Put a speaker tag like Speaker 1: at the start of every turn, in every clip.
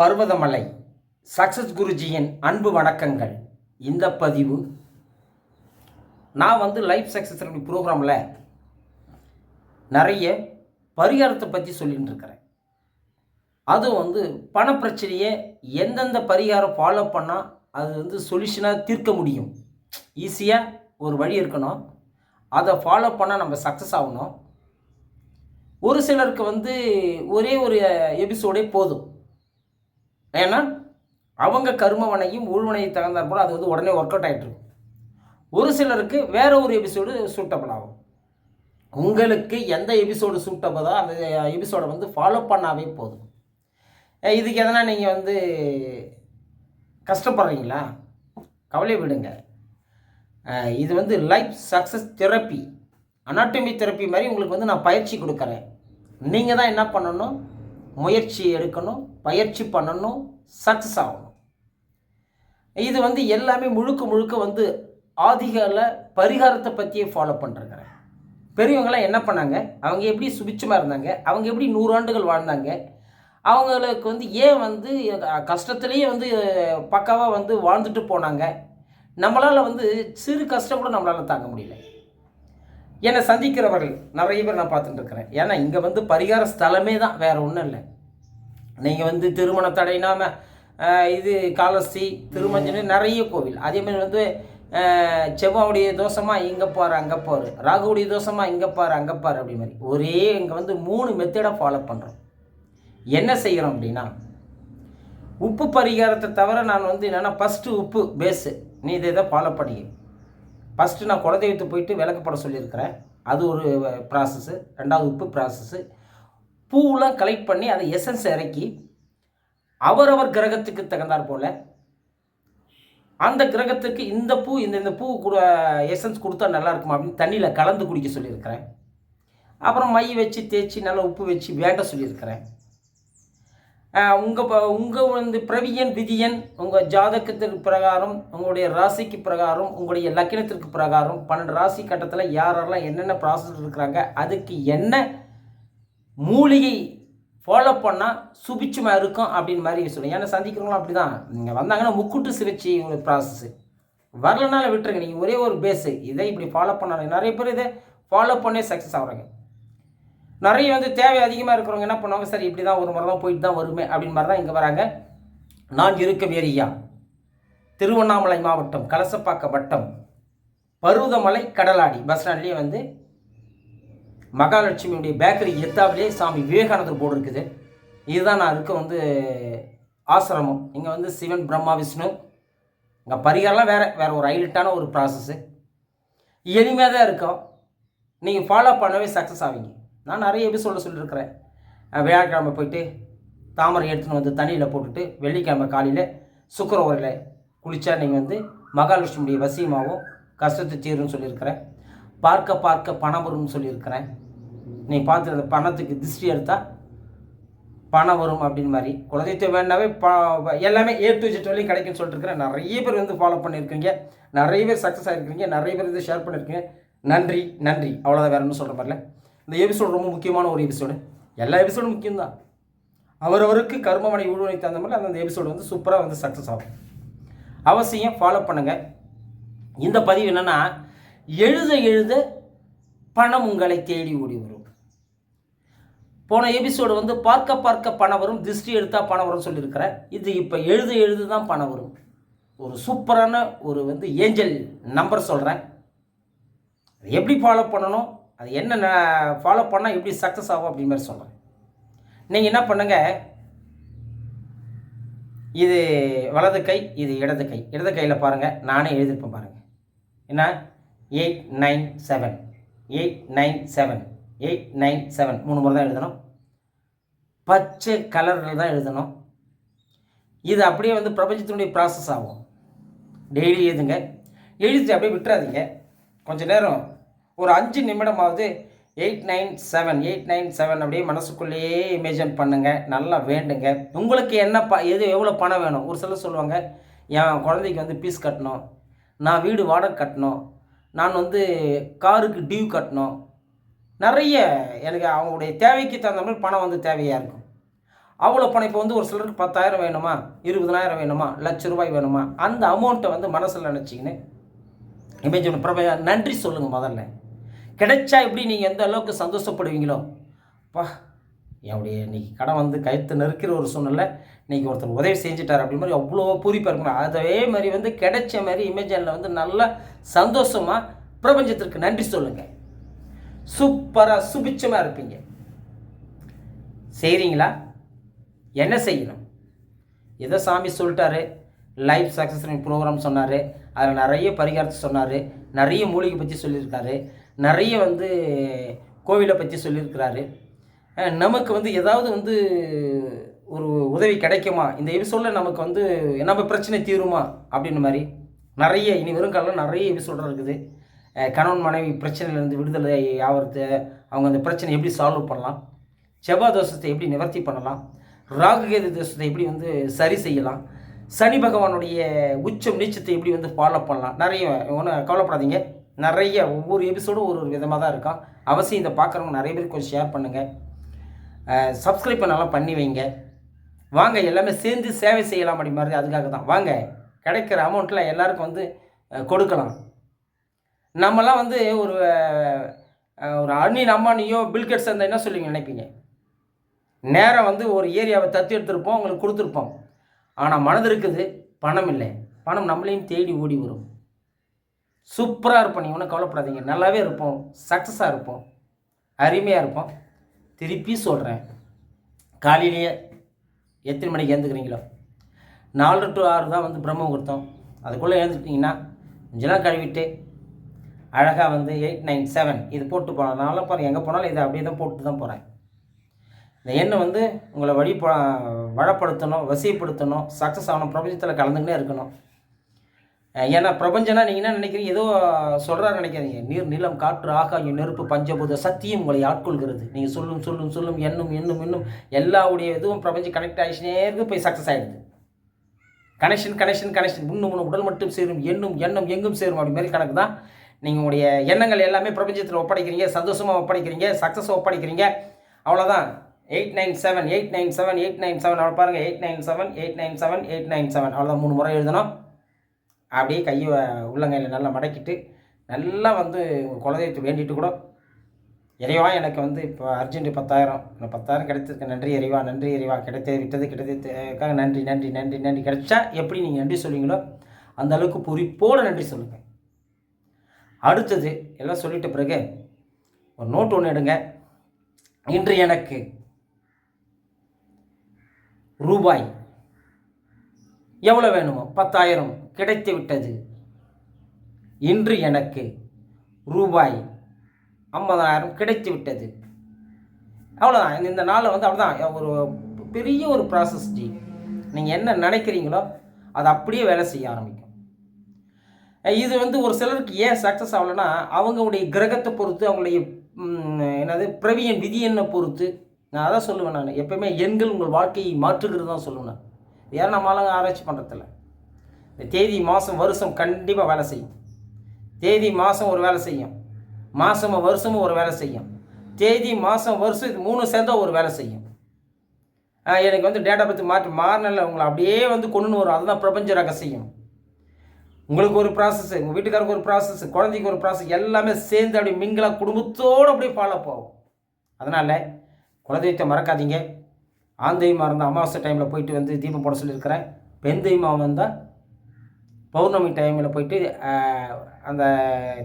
Speaker 1: Parvathamalai. Success குருஜியின் அன்பு வணக்கங்கள். இந்த பதிவு நான் வந்து லைஃப் சக்ஸஸ் ப்ரோக்ராமில் நிறைய பரிகாரத்தை பற்றி சொல்லிகிட்டு இருக்கிறேன் அதுவும் வந்து பணப்பிரச்சனையை எந்தெந்த பரிகாரம் ஃபாலோ பண்ணால் அது வந்து சொல்யூஷனாக தீர்க்க முடியும். ஈஸியாக ஒரு வழி இருக்கணும். அதை ஃபாலோ பண்ணால் நம்ம சக்ஸஸ் ஆகணும். ஒரு சிலருக்கு வந்து ஒரே ஒரு எபிசோடே போதும். ஏன்னா அவங்க கருமவனையும் ஊழ்வனையும் தகுந்தாற் போல் அது வந்து உடனே ஒர்க் அவுட் ஆகிட்டு ஒரு சிலருக்கு வேற ஒரு எபிசோடு சூட்டபிள் ஆகும். உங்களுக்கு எந்த எபிசோடு சூட்டபிளோ அந்த எபிசோடை வந்து ஃபாலோ பண்ணாவே போதும். இதுக்கு எதனா நீங்கள் வந்து கஷ்டப்படுறீங்களா? கவலை விடுங்க. இது வந்து life success therapy anatomy therapy மாதிரி உங்களுக்கு வந்து நான் பயிற்சி கொடுக்குறேன். நீங்கள் தான் என்ன பண்ணணும்? முயற்சி எடுக்கணும் பயிற்சி பண்ணணும் சக்ஸஸ் ஆகணும். இது வந்து எல்லாமே முழுக்க முழுக்க வந்து ஆதிகால பரிகாரத்தை பற்றியே ஃபாலோ பண்ணிருக்கிறேன் பெரியவங்களாம் என்ன பண்ணாங்க? அவங்க எப்படி சுபிச்சமாக இருந்தாங்க? அவங்க எப்படி நூறாண்டுகள் வாழ்ந்தாங்க? அவங்களுக்கு வந்து ஏன் வந்து கஷ்டத்துலேயே வந்து பக்காவாக வந்து வாழ்ந்துட்டு போனாங்க? நம்மளால் வந்து சிறு கஷ்டம் கூட நம்மளால் தாங்க முடியல. என்னை சந்திக்கிறவர்கள் நிறைய பேர் நான் பார்த்துட்டு இருக்கிறேன். ஏன்னா இங்கே வந்து பரிகார ஸ்தலமே தான் வேறு ஒன்றும் இல்லை. நீங்கள் வந்து திருமண தடைனாம இது காலஸ்தி திருமஞ்சனு நிறைய கோவில். அதே மாதிரி வந்து செவ்வாவுடைய தோஷமாக இங்கே பாரு அங்கே பாரு ராகுவுடைய தோஷமாக இங்கே பாரு அங்கே பாரு அப்படி மாதிரி. ஒரே இங்கே வந்து மூணு மெத்தடை ஃபாலோ பண்ணுறோம் என்ன செய்கிறோம் அப்படின்னா உப்பு பரிகாரத்தை தவிர நான் வந்து என்னென்னா ஃபஸ்ட்டு உப்பு பேஸு நீ இதை இதை ஃபாலோ பண்ணி ஃபஸ்ட்டு நான் குலதெய்வத்தை போயிட்டு விளக்கப்பட சொல்லியிருக்கிறேன். அது ஒரு ப்ராசஸ்ஸு ரெண்டாவது உப்பு ப்ராசஸ்ஸு பூவெலாம் கலெக்ட் பண்ணி அதை எசன்ஸ் இறக்கி அவரவர் கிரகத்துக்கு தகுந்தாற் போல் அந்த கிரகத்துக்கு இந்த பூ இந்த இந்த பூ கூட எசன்ஸ் கொடுத்தா நல்லா இருக்குமா அப்படின்னு தண்ணியில் கலந்து குடிக்க சொல்லியிருக்கிறேன். அப்புறம் மை வச்சு தேய்ச்சி நல்லா உப்பு வச்சு வேண்ட சொல்லியிருக்கிறேன். உங்கள் உங்கள் வந்து பிரவியன் விதியன் உங்கள் ஜாதகத்திற்கு பிரகாரம் உங்களுடைய ராசிக்கு பிரகாரம் உங்களுடைய லக்கினத்திற்கு பிரகாரம் பன்னெண்டு ராசி கட்டத்தில் யாரெல்லாம் என்னென்ன ப்ராசஸ் இருக்கிறாங்க அதுக்கு என்ன மூலிகை ஃபாலோ பண்ணால் சுபிச்சமாக இருக்கும் அப்படின்னு மாதிரி சொல்லுங்கள் ஏன்னா சந்திக்கிறவங்களும் அப்படி தான் நீங்கள் வந்தாங்கன்னா முக்குட்டு சிகிச்சை உங்களுக்கு ப்ராசஸ்ஸு வரலனால விட்டுருங்க. நீங்கள் ஒரே ஒரு பேஸு இதை இப்படி ஃபாலோ பண்ணாங்க நிறைய பேர் இதை ஃபாலோ பண்ணே சக்ஸஸ் ஆகுறாங்க. நிறைய வந்து தேவை அதிகமாக இருக்கிறவங்க என்ன பண்ணுவாங்க? சரி இப்படி தான் ஒரு முறை தான் போயிட்டு தான் வருமே அப்படின்னு மாதிரி தான் இங்கே வராங்க. நான் இருக்க வேறியா திருவண்ணாமலை மாவட்டம் கலசப்பாக்க வட்டம் பருவதமலை கடலாடி பஸ் ஸ்டாண்ட்லேயே வந்து மகாலட்சுமியுடைய பேக்கரி எத்தாவிலே சாமி விவேகானந்தர் போர்டு இருக்குது. இதுதான் நான் இருக்க வந்து ஆசிரமம். இங்கே வந்து சிவன் பிரம்மா விஷ்ணு. இங்கே பரிகாரம்லாம் வேறு வேறு ஒரு ஹைலைட்டான ஒரு ப்ராசஸ்ஸு எளிமையாக தான் இருக்கும். நீங்கள் ஃபாலோ பண்ணவே சக்ஸஸ் ஆவீங்க. நான் நிறைய எபிசோடில் சொல்லியிருக்கிறேன் வியாழக்கிழமை போயிட்டு தாமரை எடுத்துன்னு வந்து தண்ணியில் போட்டுட்டு வெள்ளிக்கிழமை காலையில் சுக்கரவரையில் குளித்தா நீங்கள் வந்து மகாலட்சுமியுடைய வசியமாகவும் கஷ்டத்தை தீரும்னு சொல்லியிருக்கிறேன். பார்க்க பார்க்க பணம் வரும்னு சொல்லியிருக்கிறேன். நீ பார்த்து அந்த பணத்துக்கு திருஷ்டி எடுத்தால் பணம் வரும் அப்படின்னு மாதிரி. குலதெய்வத்தை வேணாவே ப எல்லாமே ஏ டு ஜெட் வரையும் கிடைக்கும்னு சொல்லிட்டு நிறைய பேர் வந்து ஃபாலோ பண்ணியிருக்கீங்க. நிறைய பேர் சக்ஸஸ் ஆகிருக்கீங்க நிறைய பேர் வந்து ஷேர் பண்ணியிருக்கீங்க. நன்றி நன்றி. அவ்வளோதான் வேற ஒன்றும் சொல்கிற மாதிரில இந்த எபிசோடு ரொம்ப முக்கியமான ஒரு எபிசோடு எல்லா எபிசோடும் முக்கியம்தான். அவரவருக்கு கர்மமனை ஊழ்வனை தகுந்த மாதிரி அந்த எபிசோடு வந்து சூப்பராக வந்து சக்ஸஸ் ஆகும். அவசியம் ஃபாலோ பண்ணுங்கள் இந்த பதிவு என்னென்னா எழுத எழுத பணம் உங்களை தேடி ஓடி வரும். போன எபிசோடு வந்து பார்க்க பார்க்க பணம் வரும் திருஷ்டி எடுத்தால் பணம் வரும்னு சொல்லியிருக்கிறேன் இது இப்போ எழுத எழுது தான் பணம் வரும். ஒரு சூப்பரான ஒரு வந்து ஏஞ்சல் நம்பர் சொல்கிறேன் அது எப்படி ஃபாலோ பண்ணணும் அது என்ன ஃபாலோ பண்ணால் எப்படி சக்ஸஸ் ஆகும் அப்படின்னு மாதிரி சொல்கிறேன் நீங்கள் என்ன பண்ணுங்க இது வலது கை இது இடது கை. இடது கையில் பாருங்கள் நானே எழுதியிருப்பேன் பாருங்கள் என்ன? Eight nine seven eight nine seven eight nine seven மூணு முறை தான் எழுதணும். பச்சை கலரில் தான் எழுதணும். இது அப்படியே வந்து பிரபஞ்சத்தினுடைய ப்ராசஸ் ஆகும். டெய்லி எழுதுங்க. எழுதிட்டு அப்படியே விட்டுறாதீங்க. கொஞ்சம் நேரம். ஒரு அஞ்சு நிமிடமாவது eight nine seven eight nine seven அப்படியே மனசுக்குள்ளேயே இமேஜின் பண்ணுங்கள் நல்லா வேண்டுங்க. உங்களுக்கு என்ன ப எது எவ்வளோ பணம் வேணும்? ஒரு சிலர் சொல்லுவாங்க என் குழந்தைக்கு வந்து பீஸ் கட்டணும். நான் வீடு வாடகை கட்டணும். நான் வந்து காருக்கு டியூ கட்டணும். நிறைய எனக்கு அவங்களுடைய தேவைக்கு தகுந்த மாதிரி பணம் வந்து தேவையாக இருக்கும். அவ்வளோ பணம் இப்போ வந்து ஒரு சிலருக்கு பத்தாயிரம் வேணுமா? இருபதனாயிரம் வேணுமா? லட்ச ரூபாய் வேணுமா? அந்த அமௌண்ட்டை வந்து மனசில் நினச்சிக்கின்னு இமேஜ் பிரபா நன்றி சொல்லுங்கள் முதல்ல. கிடைச்சா எப்படி நீங்கள் எந்த அளவுக்கு சந்தோஷப்படுவீங்களோ? பா என்னுடைய இன்றைக்கி கடன் வந்து கழுத்து நெருக்கிற ஒரு சூழ்நிலை. இன்றைக்கி ஒருத்தர் உதவி செஞ்சுட்டார் அப்படி மாதிரி அவ்வளோ பூரிப்பாக இருக்கணும். அதே மாதிரி வந்து கிடைச்ச மாதிரி இமேஜனில் வந்து நல்லா சந்தோஷமாக பிரபஞ்சத்திற்கு நன்றி சொல்லுங்கள் சூப்பராக சுபிச்சமாக இருப்பீங்க. செய்கிறீங்களா என்ன செய்யணும்? ஏதோ சாமி சொல்லிட்டாரு. லைஃப் சக்ஸஸ் ப்ரோக்ராம் சொன்னார். அதில் நிறைய பரிகாரத்தை சொன்னார். நிறைய மூலிகை பற்றி சொல்லியிருக்காரு. நிறைய வந்து கோவிலை பற்றி சொல்லியிருக்கிறாரு. நமக்கு வந்து ஏதாவது வந்து ஒரு உதவி கிடைக்குமா? இந்த எபிசோடில் நமக்கு வந்து நம்ம பிரச்சனை தீருமா? அப்படின்னு மாதிரி நிறைய இனி வருங்காலம் நிறைய எபிசோடு இருக்குது. கணவன் மனைவி பிரச்சனையிலேருந்து விடுதலை ஆகிறது அவங்க அந்த பிரச்சனை எப்படி சால்வ் பண்ணலாம்? செவ்வாய் தோஷத்தை எப்படி நிவர்த்தி பண்ணலாம்? ராகுகேது தோஷத்தை எப்படி வந்து சரி செய்யலாம்? சனி பகவானுடைய உச்சம் நீச்சத்தை எப்படி வந்து ஃபாலோ பண்ணலாம்? நிறைய ஒன்றும் கவலைப்படாதீங்க. நிறைய ஒவ்வொரு எபிசோடும் ஒரு ஒரு விதமாக தான் இருக்கும். அவசியம் இதை பார்க்குறவங்க நிறைய பேர் கொஞ்சம் ஷேர் பண்ணுங்கள் சப்ஸ்கிரைப் பண்ணலாம் பண்ணி வைங்க. வாங்க எல்லாமே சேர்ந்து சேவை செய்யலாம் அப்படி மாதிரி அதுக்காக தான் வாங்க கிடைக்கிற அமௌண்ட்டில் எல்லாருக்கும் வந்து கொடுக்கலாம். நம்மலாம் வந்து ஒரு ஒரு அண்ணின் அம்மானியோ பில்கெட்ஸ் அந்த என்ன சொல்லுவீங்க நினைப்பீங்க? நேரம் வந்து ஒரு ஏரியாவை தத்து எடுத்திருப்போம் உங்களுக்கு கொடுத்துருப்போம். ஆனால் மனது இருக்குது பணம் இல்லை. பணம் நம்மளையும் தேடி ஓடி வரும். சூப்பராக இருப்போம் நீங்கள் ஒன்றும் கவலைப்படாதீங்க. நல்லாவே இருப்போம் சக்ஸஸாக இருப்போம் அருமையாக இருப்போம். திருப்பி சொல்கிறேன் காலையிலேயே எத்தனை மணிக்கு எழுந்துக்கிறீங்களோ? நாலு டு ஆறு தான் வந்து பிரம்ம முகூர்த்தம். அதுக்குள்ளே எழுந்துக்கிட்டிங்கன்னா கொஞ்சம் கழுவிட்டு அழகாக வந்து எயிட் நைன் செவன் இது போட்டு போகலாம் பாருங்கள் எங்கே போனாலும் இதை அப்படியே தான் போட்டு தான் போகிறேன் இந்த எண்ணை வந்து உங்களை வழி வளப்படுத்தணும் வசியப்படுத்தணும் சக்ஸஸ் ஆகணும் பிரபஞ்சத்தில் கலந்துக்கிட்டே இருக்கணும். ஏன்னா பிரபஞ்சனா நீங்கள் என்ன நினைக்கிறீங்க? ஏதோ சொல்கிறாரு நினைக்காதீங்க. நீர் நிலம் காற்று ஆகாயம் நெருப்பு பஞ்சபூத சத்தியம் உங்களை ஆட்கொள்கிறது. நீங்கள் சொல்லும் சொல்லும் சொல்லும் எண்ணும் எண்ணும் இன்னும் எல்லாவுடைய இதுவும் பிரபஞ்சம் கனெக்ட் ஆகிச்சுனே இருக்கு போய் சக்ஸஸ் ஆகிடுது கனெக்ஷன் கனெக்ஷன் கனெக்ஷன் இன்னும் உடல் மட்டும் சேரும் எண்ணும் எண்ணம் எங்கும் சேரும் அப்படி மாதிரி கணக்கு தான். நீங்கள் உங்களுடைய எண்ணங்கள் எல்லாமே பிரபஞ்சத்தில் ஒப்படைக்கிறீங்க சந்தோஷமாக ஒப்படைக்கிறீங்க சக்ஸஸ் ஒப்படைக்கிறீங்க. அவ்வளோதான் eight nine seven eight nine seven eight nine seven அவ்வளோ பாருங்கள் eight nine seven eight nine seven eight nine seven அவ்வளோதான் மூணு முறை எழுதணும். அப்படியே கையை உள்ளங்கையில் நல்லா மடக்கிட்டு நல்லா வந்து உங்கள் குலதெய்வத்தை வேண்டிட்டு கூட இறைவா எனக்கு வந்து இப்போ அர்ஜென்ட் பத்தாயிரம். எனக்கு பத்தாயிரம் கிடைத்ததுக்கு நன்றி இறைவா நன்றி இறைவா. கிடைத்தது விட்டது கிடைத்ததுக்காக நன்றி நன்றி நன்றி நன்றி கிடைச்சா எப்படி நீங்கள் நன்றி சொல்லுவீங்களோ அந்த அளவுக்கு பொறிப்போடு நன்றி சொல்லுங்கள் அடுத்தது எல்லாம் சொல்லிட்ட பிறகு ஒரு நோட் ஒன்று எடுங்க. இன்று எனக்கு ரூபாய் எவ்வளோ வேணுமோ? பத்தாயிரம் கிடைத்து விட்டது. இன்று எனக்கு ரூபாய் ஐம்பதாயிரம் கிடைத்து விட்டது. அவ்வளோதான் இந்த- இந்த நாளில் வந்து அவ்வளோதான் ஒரு பெரிய ஒரு ப்ராசஸ் ஜி. நீங்கள் என்ன நினைக்கிறீங்களோ அது அப்படியே வேலை செய்ய ஆரம்பிக்கும் இது வந்து ஒரு சிலருக்கு ஏன் சக்ஸஸ் ஆகலைன்னா அவங்களுடைய கிரகத்தை பொறுத்து அவங்களுடைய என்னது பிரவியன் விதி என்ன பொறுத்து. நான் அதான் சொல்லுவேன் நான். எப்பயுமே எண்கள் உங்கள் வாழ்க்கையை மாற்றுகிறது தான் சொல்லுவேன் நான். ஏன் நம்மளால ஆராய்ச்சி பண்ணுறதில்ல இந்த தேதி மாதம் வருஷம் கண்டிப்பாக வேலை செய்யும். தேதி மாதம் ஒரு வேலை செய்யும். மாதமும் வருஷமும் ஒரு வேலை செய்யும். தேதி மாதம் வருஷம் இது மூணு சேர்ந்தா ஒரு வேலை செய்யும். எனக்கு வந்து டேட்டா பற்றி மாற்றி மாறினில் உங்களை அப்படியே வந்து கொண்டு வரும். அதுதான் பிரபஞ்ச ரகசியம். உங்களுக்கு ஒரு ப்ராசஸ் உங்கள் வீட்டுக்காருக்கு ஒரு ப்ராசஸ் குழந்தைக்கு ஒரு ப்ராசஸ் எல்லாமே சேர்ந்து அப்படியே மிங்கலாக குடும்பத்தோடு அப்படியே ஃபாலோ போகும் அதனால் குலதெய்வத்தை மறக்காதீங்க. ஆண் தெய்வமாக இருந்தால் அமாவாசை டைமில் போயிட்டு வந்து தீபம் போட சொல்லியிருக்கிறேன். பெண் தெய்வமாக வந்தால் பௌர்ணமி டைமில் போயிட்டு அந்த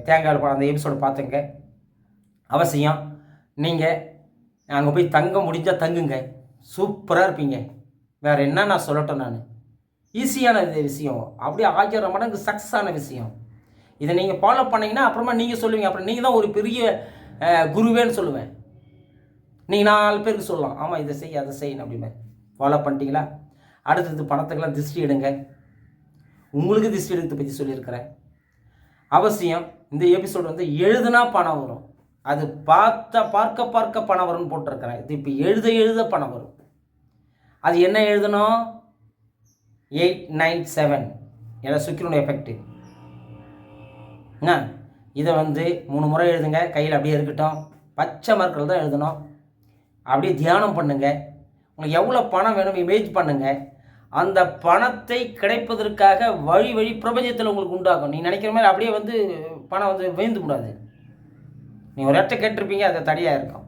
Speaker 1: தேங்காய் பழம் அந்த எபிசோடு பார்த்துங்க. அவசியம். நீங்கள் அங்கே போய் தங்க முடிஞ்சால் தங்குங்க. சூப்பராக இருப்பீங்க. வேறு என்ன நான் சொல்லட்டும் நான். ஈஸியான இது விஷயம். அப்படியே ஆயிரம் மடங்கு சக்ஸஸ் ஆன விஷயம். இதை நீங்கள் ஃபாலோ பண்ணீங்கன்னா அப்புறமா நீங்கள் சொல்லுவீங்க. அப்புறம் நீங்கள் தான் ஒரு பெரிய குருவேன்னு சொல்லுவேன். நீங்கள் நாலு பேருக்கு சொல்லலாம். ஆமாம் இதை செய் அதை செய்யணும் அப்படின்னு ஃபாலோ பண்ணிட்டீங்களா? அடுத்தது பணத்துக்கெல்லாம் திருஷ்டி எடுங்க. உங்களுக்கு திருஷ்டி எடுத்து பற்றி சொல்லியிருக்கிறேன். அவசியம் இந்த எபிசோடு வந்து எழுதுனா பணம் வரும். அது பார்த்த பார்க்க பார்க்க பணம் வரும்னு போட்டிருக்கிறேன். இது இப்போ எழுத எழுத பணம் வரும். அது என்ன எழுதணும்? Eight nine seven. ஏன்னா சுக்கிரனுடைய எஃபெக்ட்டு என்ன? இதை வந்து மூணு முறை எழுதுங்க. கையில் அப்படியே இருக்கட்டும். பச்சை மார்க்கில் தான் எழுதணும். அப்படியே தியானம் பண்ணுங்கள் உங்களுக்கு எவ்வளோ பணம் வேணும் இமேஜ் பண்ணுங்கள் அந்த பணத்தை கிடைப்பதற்காக வழி வழி பிரபஞ்சத்தில் உங்களுக்கு உண்டாகும். நீ நினைக்கிற மாதிரி அப்படியே வந்து பணம் வந்து வீழ்ந்து கூடாது நீ ஒரு இடத்த கேட்டிருப்பீங்க அது தடையாக இருக்கும்.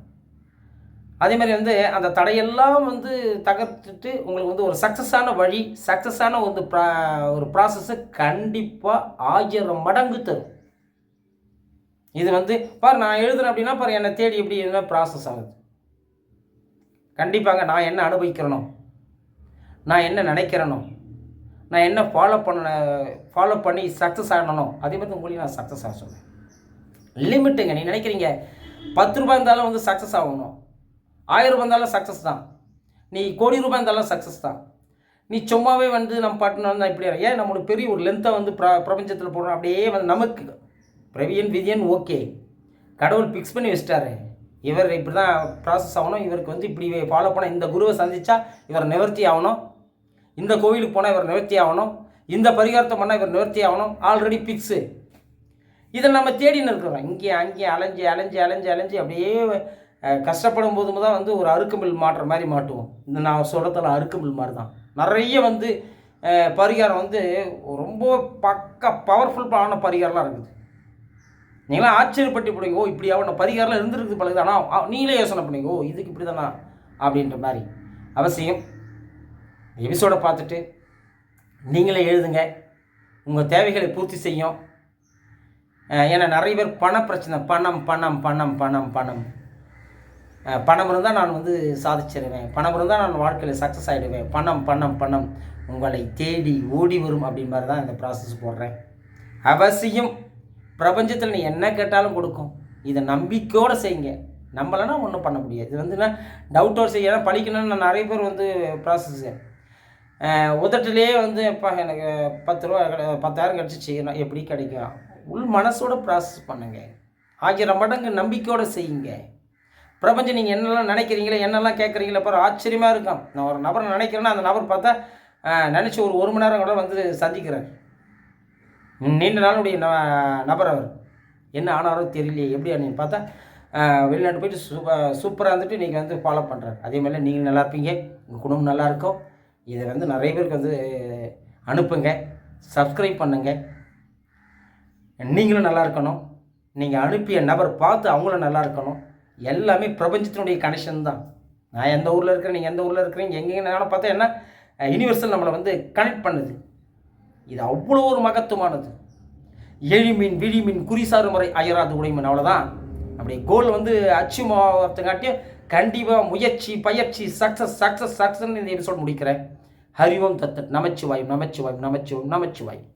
Speaker 1: அதே மாதிரி வந்து அந்த தடையெல்லாம் வந்து தகர்த்துட்டு உங்களுக்கு வந்து ஒரு சக்ஸஸான வழி சக்ஸஸான வந்து ப்ரா ஒரு ப்ராசஸ்ஸு கண்டிப்பாக ஆயிரம் மடங்கு தரும். இது வந்து பார் நான் எழுதுறேன் அப்படின்னா பார் என்னை தேடி எப்படி என்ன ப்ராசஸ் ஆகுது. கண்டிப்பாங்க நான் என்ன அனுபவிக்கிறனோ நான் என்ன நினைக்கிறனோ நான் என்ன ஃபாலோ பண்ண ஃபாலோ பண்ணி சக்ஸஸ் ஆகணும் அதே மாதிரி உங்களையும் நான் சக்ஸஸ் ஆக சொல்லுவேன் லிமிட்டுங்க நீ நினைக்கிறீங்க பத்து ரூபாய் இருந்தாலும் வந்து சக்ஸஸ் ஆகணும். ஆயிரம் ரூபாய் இருந்தாலும் சக்ஸஸ் தான். நீ கோடி ரூபாய் இருந்தாலும் சக்ஸஸ் தான். நீ சும்மாவே வந்து நம்ம பாட்டுன்னு இப்படி ஏன்? நம்மளுக்கு பெரிய ஒரு லென்த்தை வந்து ப்ர பிரபஞ்சத்தில் போடுறோம். அப்படியே வந்து நமக்கு. பிரவியன் விதியன் ஓகே. கடவுள் ஃபிக்ஸ் பண்ணி வச்சிட்டாரு. இவர் இப்படி தான் ப்ராசஸ் ஆகணும். இவருக்கு வந்து இப்படி ஃபாலோ பண்ண இந்த குருவை சந்தித்தா இவர் நிவர்த்தி ஆகணும். இந்த கோவிலுக்கு போனால் இவர் நிவர்த்தி ஆகணும். இந்த பரிகாரத்தை பண்ணால் இவர் நிவர்த்தி ஆகணும். ஆல்ரெடி ஃபிக்ஸு இதை நம்ம தேடின்னு இருக்கிறோம். இங்கே அங்கே அலைஞ்சு அலைஞ்சு அலைஞ்சு அலைஞ்சு அப்படியே கஷ்டப்படும் போதும் தான் வந்து ஒரு அறுக்குமில் மாட்டுற மாதிரி மாட்டுவோம். இந்த நான் சொல்கிறதுல அறுக்குமில் மாதிரி தான் நிறைய வந்து பரிகாரம் வந்து ரொம்ப பக்க பவர்ஃபுல்லான பரிகாரம்லாம் இருக்குது. நீங்களாம் ஆச்சரியப்பட்டு பிடிங்க ஓ இப்படி அவன பரிகாரம் இருந்திருக்கு பழகுது ஆனால் நீங்களே யோசனை பண்ணீங்க ஓ இதுக்கு இப்படி தானா அப்படின்ற மாதிரி. அவசியம். எபிசோடை பார்த்துட்டு நீங்களே எழுதுங்க. உங்கள் தேவைகளை பூர்த்தி செய்யும். ஏன்னா நிறைய பேர் பண பிரச்சனை பணம் பணம் பணம் பணம் பணம். பணம் இருந்தால் நான் வந்து சாதிச்சிடுவேன் பணம் இருந்தால் நான் வாழ்க்கையில் சக்ஸஸ் ஆகிடுவேன் பணம் பணம் பணம். உங்களை தேடி ஓடி வரும் அப்படின்னு மாதிரி தான் இந்த ப்ராசஸ் போடுறேன். அவசியம் பிரபஞ்சத்தில் நீ என்ன கேட்டாலும் கொடுக்கும். இதை நம்பிக்கையோடு செய்யுங்க. நம்மளனா ஒன்றும் பண்ண முடியாது. இது வந்து நான் டவுட்டோடு செய்ய ஏன்னா படிக்கணும்னு நான் நிறைய பேர் வந்து ப்ராசஸ்ஸு உதட்டிலேயே வந்து இப்போ எனக்கு பத்து ரூபா பத்தாயிரம் கிடச்சி செய்யணும். எப்படி கிடைக்கும்? உள் மனசோட ப்ராசஸ் பண்ணுங்க. ஆயிரம் மடங்கு நம்பிக்கையோடு செய்யுங்க. பிரபஞ்சம் நீங்கள் என்னெல்லாம் நினைக்கிறீங்களோ என்னெல்லாம் கேட்குறீங்களோ பாரு ஆச்சரியமாக இருக்கும். நான் ஒரு நபரை நினைக்கிறேன்னா அந்த நபர் பார்த்தா நினச்சி ஒரு ஒரு மணி நேரம் கூட வந்து சந்திக்கிறார். நீண்ட நாளுடைய ந- நபர் அவர். என்ன ஆனாரோ தெரியலையே எப்படி அப்படின்னு பார்த்தா வெளிநாட்டு போயிட்டு சூப்பர் சூப்பராக இருந்துட்டு நீங்கள் வந்து ஃபாலோ பண்ணுறாரு அதே மாதிரி நீங்கள் நல்லா இருப்பீங்க உங்கள் குடும்பம் நல்லாயிருக்கும் இதை வந்து நிறைய பேருக்கு வந்து அனுப்புங்க சப்ஸ்கிரைப் பண்ணுங்க. நீங்களும் நல்லா இருக்கணும். நீங்கள் அனுப்பிய நபர் பார்த்து அவங்களும் நல்லா இருக்கணும். எல்லாமே பிரபஞ்சத்தினுடைய கனெக்ஷன் தான். நான் எந்த ஊரில் இருக்கிறேன் நீங்கள் எந்த ஊரில் இருக்கிறீங்க எங்கேனாலும் பார்த்தா என்ன? யூனிவர்சல் நம்மளை வந்து கனெக்ட் பண்ணுது. இது அவ்வளோ ஒரு மகத்துவமானது. எழிமீன் விழிமீன் குறிசாறு முறை அயராது உடைமீன் அவ்வளோதான் அப்படி கோல் வந்து அச்சீவ் ஆகிறதுக்காட்டியும் கண்டிப்பாக முயற்சி பயிற்சி சக்ஸஸ் சக்ஸஸ் சக்ஸஸ் இந்த எபிசோட் முடிக்கிறேன். ஹரிவம் தத்தட் நமச்சிவாயும் நமச்சிவாயும் நமச்சிவாயும் நமச்சிவாயும்.